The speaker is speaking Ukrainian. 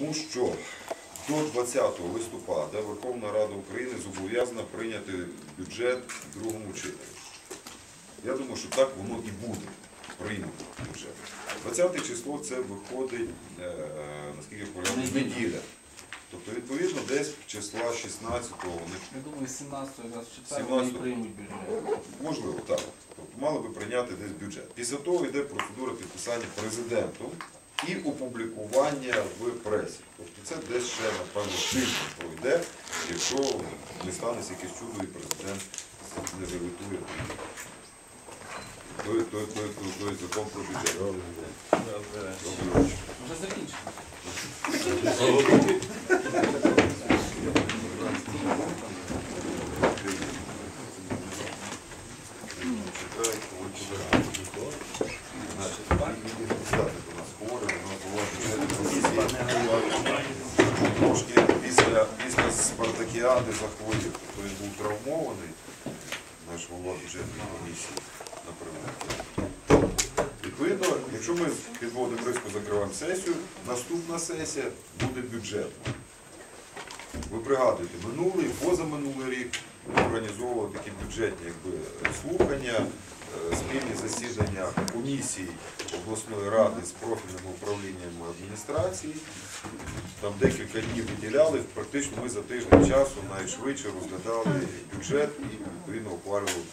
Тому що до 20 листопада Верховна Рада України зобов'язана прийняти бюджет в другому читанні. Я думаю, що так воно і буде прийнято бюджет. 20 число це виходить, е, наскільки я пам'ятаю, неділя. Тобто, відповідно, десь числа 16-го, вони Я думаю, 17 якраз читаю, 17-го. вони приймуть бюджет. Можливо, так. Тобто мали би прийняти десь бюджет. Після того йде процедура підписання президентом і опублікування в пресі. Тобто це десь ще, напевно, тиждень пройде, якщо не станеться якесь чудо і президент не завітує той, той, той, той, той закон про бюджет. Вже закінчено. Читаю, читаю. Бюджетна комісія. Трошки після, після спартакіади захворів, тобто він був травмований, наш голова бюджетної комісії на превентиві. Відповідно, якщо ми підводимо риску, закриваємо сесію, наступна сесія буде бюджетна. Ви пригадуєте, минулий, позаминулий рік ми організовували такі бюджетні якби, слухання, е, спільні засідання комісій обласної ради з профільними управліннями адміністрації. Там декілька днів виділяли, практично ми за тиждень часу найшвидше розглядали бюджет і відповідно ухвалювали.